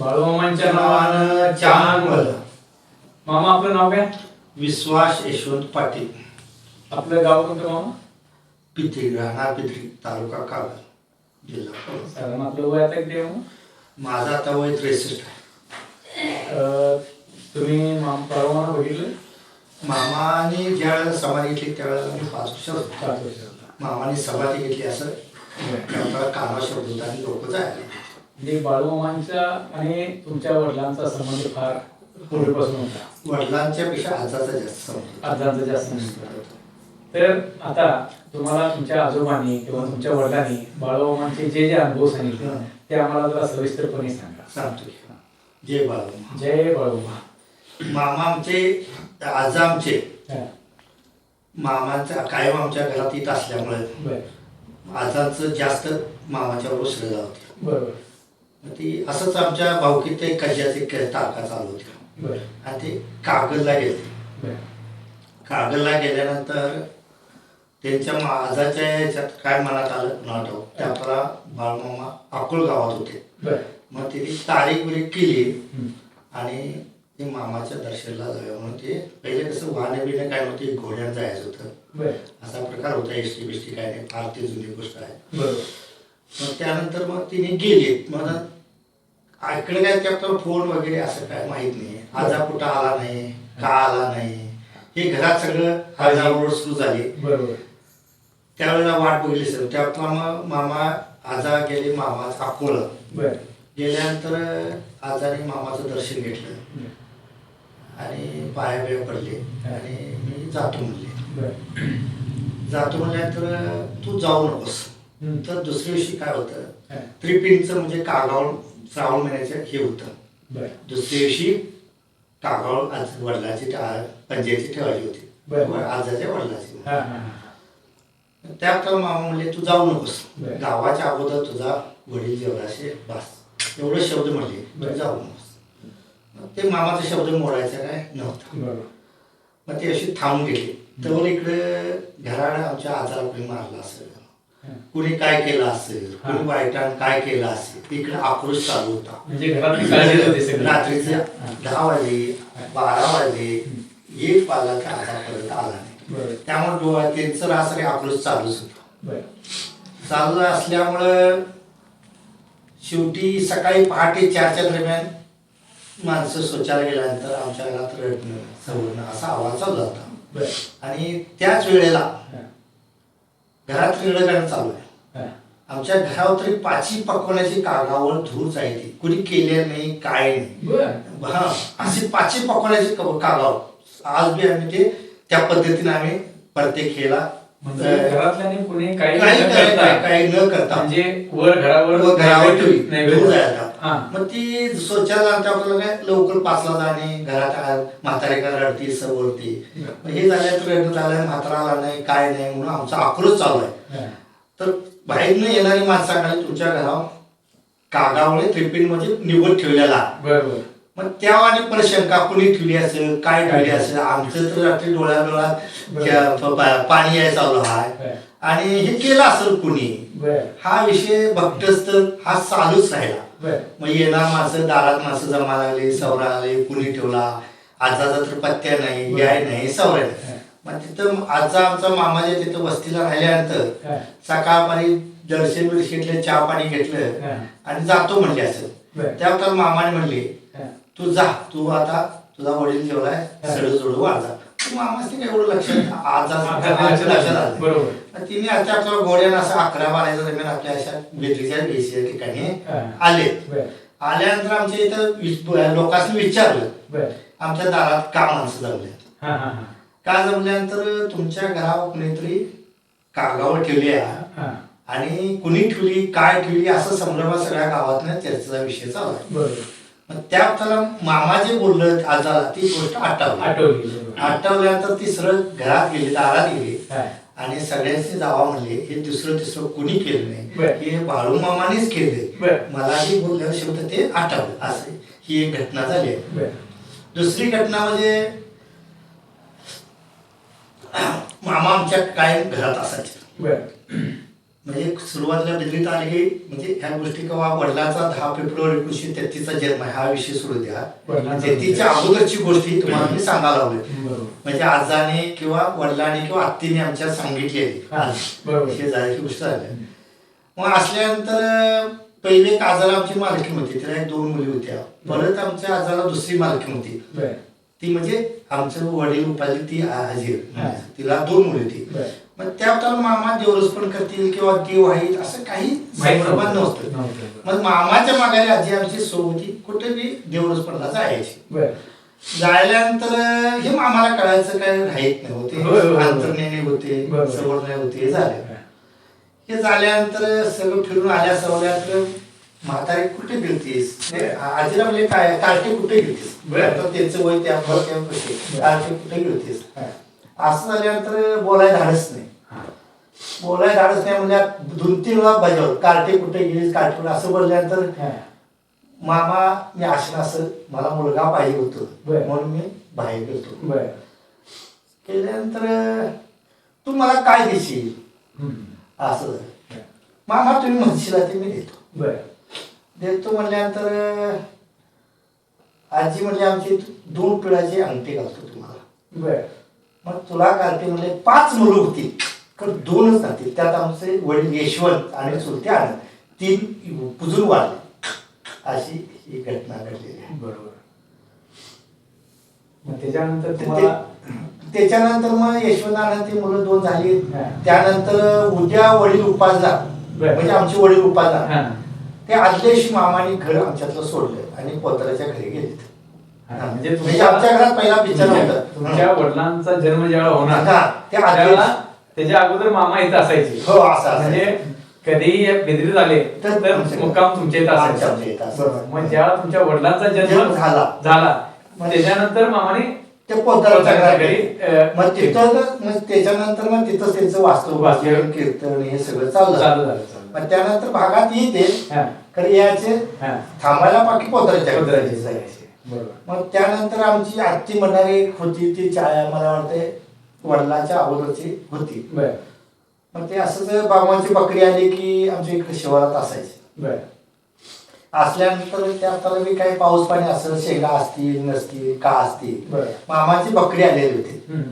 बाळूमामांच्या नावानं चांग भलं. मामा आपलं नाव काय? विश्वास यशवंत पाटील. आपलं गाव कोणतं मामा? पित्री राहणार पित्री तालुका कागल जिल्हा कोल्हापूर. साधारण आपलं वय आता किती आहे मामा? माझा आता वय त्रेसष्ट आहे. अं, तुम्ही माम बाळूमामा बघितलं? मामाने ज्या वेळेला समाधी घेतली त्यावेळेला मी पाच वर्ष होतो. पाच वर्षाचा मामाने समाधी घेतली असं. त्यावेळेला कामा शब्द होता आणि लोक जायला म्हणजे बाळूमामांचा आणि तुमच्या वडिलांचा संबंध फार पूर्वीपासून होता. वडिलांच्या पेक्षा आजाचा जास्त आजांचा जास्त तर आता तुम्हाला तुमच्या आजोबांनी किंवा तुमच्या वडिलांनी बाळूमामांचे जे जे अनुभव सांगितले ते आम्हाला जरा सविस्तरपणे सांगा. सांगतो की. जय बाळू जय बाळूमा मामा आमचे आजा आमचे मामाच्या कायम आमच्या घरात येत असल्यामुळे आजाचं जास्त मामाच्या श्रद्धा होती. बरोबर. ती असंच आमच्या भावकीत एक कज्जाचे क- तारखा चालू होत्या आणि ते कागलला गेले. बर. कागलला गेल्यानंतर त्यांच्या आजाच्या ह्याच्यात काय मनात आलं ठाऊक ते आपला बाळमामा अकोळ गावात होते. मग त्यांनी तारीख बिरीख केली. आणि ते मामाच्या दर्शनला जाऊया म्हणून ते पहिले कसं वाहने बिणे काय नव्हते घोड्यात जायचं होतं. असा प्रकार होता एस टी बिष्टी काय नाही फार ती जुनी गोष्ट आहे. मग त्यानंतर मग तिने गेली. मग इकडे काय त्यात फोन वगैरे असं काय माहीत नाही. आजा कुठं आला नाही का आला नाही. हे घरात सगळं आजावर सुरू झाली. बरोबर. त्यावेळेला वाट बघितली सर त्यातला मग मामा आजा गेले मामा बर. गेल्यानंतर आजाने मामाचं दर्शन घेतलं. आणि पाया बिया पडले. आणि मी जातो म्हणले. जातो म्हणल्यानंतर तू जाऊ नकोस. तर दुसऱ्या दिवशी काय होतं? त्रिपिंडचं म्हणजे कागाव श्रावण महिन्याचं हे होतं. दुसऱ्या दिवशी कागाव आज वडिलाची पंचायती ठेवायची होती. आजाच्या वडिलाची. त्यात मामा म्हणले तू जाऊ नकोस. गावाच्या अगोदर तुझा वडील जेवढाशे बस. एवढे शब्द म्हणले. तू जाऊ नकोस. ते मामाचा शब्द मोडायचा काय नव्हता. मग ते अशी थांबून गेली. तर इकडे घराला आमच्या आजारा मारला असेल हा. कुणी काय केलं असेल. कुणी वाईटान काय केलं असेल इकडे आक्रोश चालू होता. म्हणजे रात्रीचे. दहा वाजले बारा वाजले एक वाजला की आजारपर्यंत आला नाही. त्यामुळे डोळा त्यांचं राहणारे आक्रोश चालूच होता. चालू असल्यामुळं शेवटी सकाळी पहाटे चारच्या दरम्यान माणसं शौचालय गेल्यानंतर आमच्या घरात रडणं सवरणं असा आवाज चालू होता. आणि त्याच वेळेला घरात रडगाणं चालू आहे. आमच्या घरावर तरी पाची पकवण्याची कागावर धूर जायची कुणी केले नाही काय नाही. हा अशी पाची पकवण्याची कागावर आज बी आम्ही ते त्या पद्धतीने आम्ही प्रत्येक खेळा म्हणजे घरातल्याने कुणी काही न करता म्हणजे वर घरावर घरावर ठेवी धूर जायचा हा. मग ती शौचालय आमच्या आपल्याला काय? लवकर पाचला जाणे घरात आ- म्हातारे का रडती मग हे झालं रडणं झालं म्हातारा आला नाही काय नाही म्हणून आमचा आक्रोश चालू आहे. तर बाहेरनं येणारी माणसाकडे तुमच्या घरावर कागावळे त्रिपिंड म्हणजे निवड ठेवलेला. आहे. मग तेव्हा आणि परत शंका कुणी ठेवली असेल काय ठेवली असेल? आमचं तर रात्री डोळ्या डोळ्यात पाणी यायला चालू आहे. आणि हे केलं असेल कुणी? बर. हा विषय भक्तस्थळ हा चालूच राहिला. मग येणार माणसं दारात माणसं जमा लागली सवरा आले कुणी ठेवला आजाचा तर पत्त्या नाही याय नाही सवरा मग तिथं आजचा आमचा मामाच्या तिथं वस्तीला राहिल्यानंतर. सकाळपारी दर्शन बिर्शन घेतलं चहा पाणी. घेतलं आणि जातो म्हणले असं. त्यावर मामाने म्हणले. तू जा तू आता तुझा वडील हा. सड जोडू वाजा मामाच एवढं लक्षात आज लक्षात आलं. तिने आता घोड्यानं असं अकरा बाराच्या दरम्यान आपल्या अशा बेटरीच्या बेसीच्या ठिकाणी. आले. आल्यानंतर आमच्या इथं लोकांनी विचारलं. आमच्या दारात का माणसं जमले हा का जमल्यानंतर तुमच्या घरावर कुणीतरी कागावर ठेवली आणि कुणी ठेवली काय ठेवली असं संभ्रम सगळ्या गावातनं चर्चेचा विषय चालू आहे बरोबर मग त्या त्याला मामा जे बोललं आजाला ती गोष्ट आठवली. आठवल्यानंतर तिसरं घरात गेली दारात गेली. आणि सगळ्यांनी जावा म्हणले हे दुसरं तिसरं कुणी केलं नाही. हे बाळू मामानेच बर. केले. मला जे बोललं शेवट ते आठवलं. असं ही एक घटना झाली आहे. दुसरी घटना म्हणजे मामा आमच्या कायम घरात असायचे. म्हणजे सुरुवातीला बिजलीत आली म्हणजे ह्या गोष्टी केव्हा वडिलांचा दहा फेब्रुवारी एकोणीसशे तेहतीसचा जन्म हा विषय सोडू द्या. वडिलांचा तेहतीसच्या अगोदरची गोष्टी तुम्हाला मी सांगायला लावली. बरोबर. म्हणजे आजाने किंवा वडिलांनी किंवा आत्तीने आमच्या सांगितलेली. हा, झाली गोष्ट झाली. मग असल्यानंतर पहिले एक आजाला आमची मालकी होती. तिला एक दोन मुली होत्या. परत आमच्या आजाला दुसरी मालकी होती. ती म्हणजे आमचं वडील उपाधी ती हाजीर. तिला दोन मुली होती. मग त्या त्याला मामा देवरस पण करतील किंवा देव आहेत असं काही संभ्रमात नव्हतं. मग मामाच्या मागारी आजी आमची सोबती कुठे बी देवरस पडला जायची जायल्यानंतर हे मामाला कळायचं काय राहत नाही होते. अंतर्ज्ञानी होते. सवर्ण होते हे झाले हे झाल्यानंतर सगळं फिरून आल्या सवल्यानंतर म्हातारी कुठे गेलतीस म्हणजे आजीला म्हणजे काय कार्टे कुठे गेलतीस. आता त्यांचं वय त्या. कार्टे कुठे गेलतीस हा. असं झाल्यानंतर बोलायला धाडच नाही. बोलायला धाडच नाही म्हणजे दोन तीन वेळा बजावलं कार्टे कुठे गेलीस कार्टे कुठे असं बोलल्यानंतर. मामा मी असं असं मला मुलगा पाहिजे होतो. म्हणून मी बाहेर गेलो केल्यानंतर तू मला काय देशील. असं झालं. मामा तुम्ही म्हणशील ते मी देतो देतो म्हणल्यानंतर आजी म्हणजे आमची दोन पिढ्याची अंगठी घालतो तुम्हाला बर मग तुला कार्टे म्हणले पाच मुलं होती. तर दोनच नव्हती त्यात आमचे वडील यशवंत आणि चुलते आनंद. तीन पुजून वाढले. अशी ही घटना घडलेली आहे. बरोबर. मग त्याच्यानंतर तुम्हाला त्याच्यानंतर मग यशवंत ती मुलं दोन झाली. त्यानंतर उद्या वडील उपासला. म्हणजे आमचे वडील उपासला. ते आदल्या दिवशी मामाने घर आमच्यातलं सोडलं आणि पोतराच्या घरी गेले म्हणजे म्हणजे तुमच्या- आमच्या घरात पहिला पिक्चर तुमच्या- नव्हता तुमच्या वडिलांचा जन्म जेव्हा होणार त्यावेळेला. त्याच्या अगोदर मामा इथं असायचे. हो असं म्हणजे कधीही बेदरीत आले तर तर मुक्काम तुमच्या इथं असायचा. मग जेव्हा तुमच्या वडिलांचा जन्म झाला. झाला त्याच्यानंतर मामाने ते पोतराच्या घरी मग तिथं मग त्याच्यानंतर मग तिथं त्यांचं वास्तव. कीर्तन हे सगळं चाललं चालू झालं मग त्यानंतर भागात येते. यायचे. हा. थांबायला बाकी पोतराच्या मग त्यानंतर आमची आत्ती म्हणणारी एक होती ती मला वाटते वडिलांच्या अगोदरची होती. मग ते असंच बाबांची बकरी आली की आमच्या इकडे शिवारात असायची. असल्यानंतर त्या त्याला बी काही पाऊस पाणी असं शेंगा असतील नसतील का असतील. मामाची बकरी आलेली होती.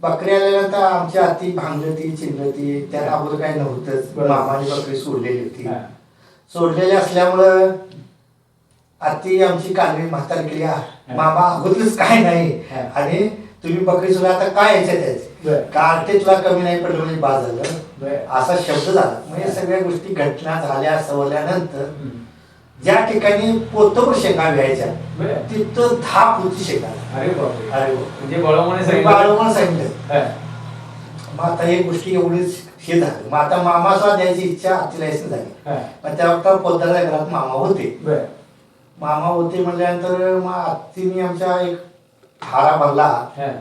बकरी आल्यानंतर आमची आती भांगती चिंगती त्यात अगोदर काही नव्हतंच. मामाची बकरी सोडलेली होती. सोडलेली असल्यामुळं आती आमची कालवी म्हातारी केली "आ, मामा अगोदरच काय नाही. आणि तुम्ही बकरी सोडला आता काय याच्यात बरं. यायचे कार्टे तुला कमी नाही पडलं म्हणजे बाद झालं. असा शब्द झाला म्हणजे सगळ्या गोष्टी घटना झाल्या सवरल्यानंतर हम्म. ज्या ठिकाणी पोतवर शेंगा व्यायच्या बरं. तिथं दहा फुटी शेंगा अरे. म्हणजे बळवणे सांगितलं. मग आता ही गोष्टी एवढीच हे झालं मग आता मामा सुद्धा द्यायची इच्छा आत्तीला यायची झाली. मग त्या पोताच्या घरात मामा होते मामा होते म्हणल्यानंतर मग आत्तीने आमच्या एक हारा भरला.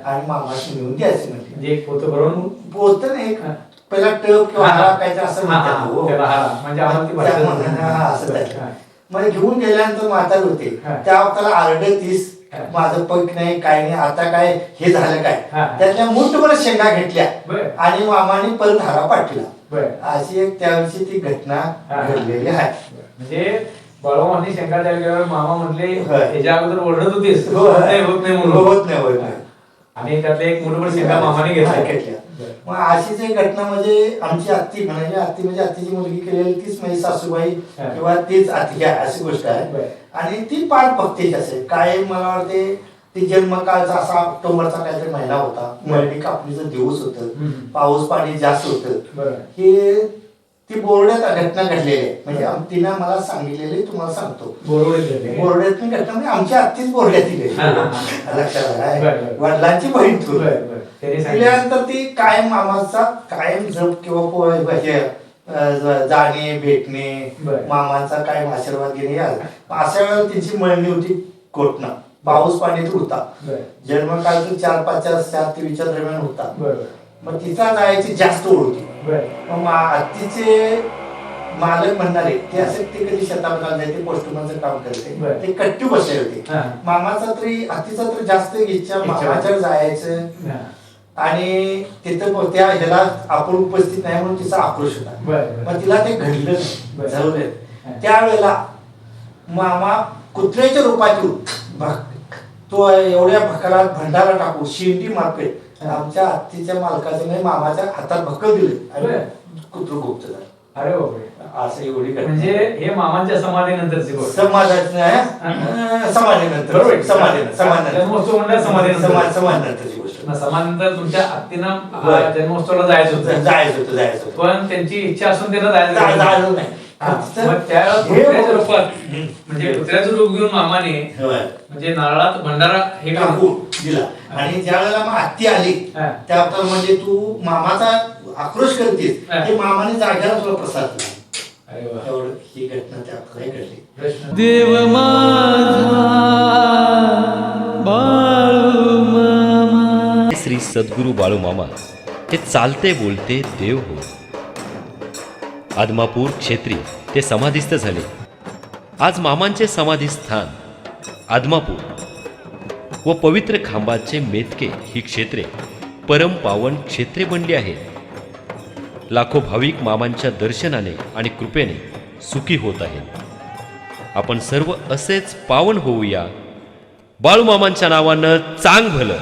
आणि मामाशी नेऊन द्यायचे म्हणजे एक पोतं भरून पोत नाही. पहिला टप किंवा. हारा काहीतरी असं हा, म्हणतात. म्हणजे घेऊन गेल्यानंतर म्हातार होते. त्या वक्ताला आरड तीस. माझं पक नाही काय नाही आता काय हे झालं काय. त्यातल्या मुठभर शेंगा घेतल्या. आणि मामाने परत हारा पाठवला बर अशी एक त्यावेळची ती घटना. घडलेली आहे म्हणजे बळवणे शंका द्यायला गेल्यावर मामा म्हणले होय. त्याच्या अगोदर ओरडत होतीस होत नाही होत नाही म्हणून होत नाही, होत नाही. आणि त्यातले एक मुठभर शेंगा मामाने हा, घेतल्या. मग अशीच एक घटना म्हणजे आमची आत्ती म्हणाली आत्ती म्हणजे आत्तीची मुलगी केलेली तीच माझी सासूबाई. किंवा तीच आत्ती आहे अशी गोष्ट आहे. आणि ती पार भक्तीची असेल काय मला वाटते ती जन्मकाळचा असा ऑक्टोबरचा काहीतरी महिना होता मळणी कापणीचा दिवस होत. पाऊस पाणी जास्त होतं हे ती बोर्डात घटना घडलेली आहे. म्हणजे तिनं मला सांगितलेली तुम्हाला सांगतो. बोर्डातली घटना म्हणजे आमची आत्तीच बोर्डातील हा. लक्षात. वडिलांची बहीण सांगितलं. दिल्यानंतर ती कायम मामाचा कायम जप किंवा जाणे भेटणे. मामांचा कायम आशीर्वाद घेणे अशा वेळेला तिची मळणी होती कोटणं पाऊस पाणी होता. जन्मकाळ चार पाच चार चार तेवीसच्या दरम्यान होता. मग तिचा जायची जास्त बरं. मग आत्तीचे मालक म्हणणारे ते असे ते कधी शेतामध्ये ते पोस्टमनचं काम करते. ते कट्टू बसले होते. मामाचा तरी आत्तीचा तर जास्त इच्छा मामाच्या जायचं. आणि तिथं त्या ह्याला आपण उपस्थित नाही म्हणून तिचा आक्रोश होता. मग तिला ते घडलं हा. त्यावेळेला मामा कुत्र्याच्या रूपात येऊन भक- तो एवढ्या भकाला भंडारा टाकू शेंडी मार्केट हा. आमच्या आत्तीच्या मालकाच्या म्हणजे मामाच्या हातात भक्कल दिले आणि बरं. कुत्र गुप्त झालं अरे बापरे असं एवढी. म्हणजे हे मामांच्या समाधीनंतरची गोष्ट समाजात हा. समाधीनंतर बरोबर समाधी समाधी जन्मोत्सव म्हणलं समाधीनंतर. समाज समाजनंतरची गोष्ट मग समाधीनंतर तुमच्या आत्तीनं. आ, जन्मोत्सवाला जायचं होतं जायचं होतं जायचं होतं पण त्यांची इच्छा असून त्यांना जायचं नाही. रूपात. म्हणजे कुत्र्याचं रूप घेऊन मामाने. म्हणजे नारळात भंडारा हे टाकू टाकू दिला. आणि ज्या वेळेला मग आत्ती आली. त्या म्हणजे तू मामाचा आक्रोश करतेस हा. ते मामाने जाग्याला तुला प्रसाद ही घटना त्या आपल्याला घडली. देव श्री सद्गुरू बाळूमामा हे चालते बोलते देव हो आदमापूर क्षेत्री ते समाधिस्थ झाले. आज मामांचे समाधी स्थान आदमापूर. व पवित्र खांबाचे मेतके ही क्षेत्रे परम पावन क्षेत्रे बनली आहेत. लाखो भाविक मामांच्या दर्शनाने आणि कृपेने सुखी होत आहेत. आपण सर्व असेच पावन होऊया. बाळूमामांच्या नावानं चांग भलं.